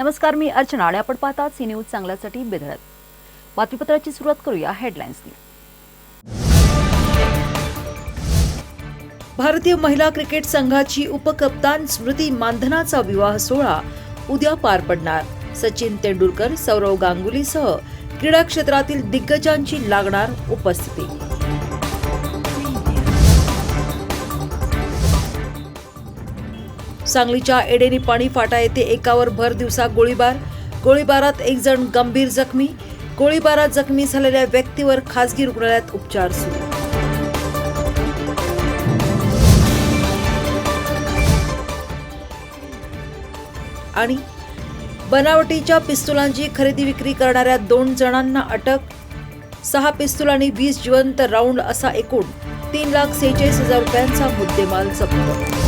नमस्कार मी अर्चना आणि आपण पाहतात सी न्यूज चांगल्यासाठी बेधडक. बातमीपत्राची सुरुवात करूया हेडलाईन्सनी भारतीय महिला क्रिकेट संघाची उपकप्तान स्मृती मानधनाचा विवाह सोहळा उद्या पार पडणार. सचिन तेंडुलकर सौरव गांगुलीसह क्रीडा क्षेत्रातील दिग्गजांची लागणार उपस्थिती. सांगलीच्या एडेनी पाणी फाटा येथे एकावर भर दिवसा गोळीबार. गोळीबारात एक जण गंभीर जखमी. गोळीबारात जखमी झालेल्या व्यक्तीवर खासगी रुग्णालयात उपचार सुरू. आणि बनावटीच्या पिस्तुलांची खरेदी विक्री करणाऱ्या दोन जणांना अटक. सहा पिस्तूल आणि वीस जिवंत राऊंड असा एकूण तीन लाख सेहेचाळीस हजार रुपयांचा मुद्देमाल जप्त.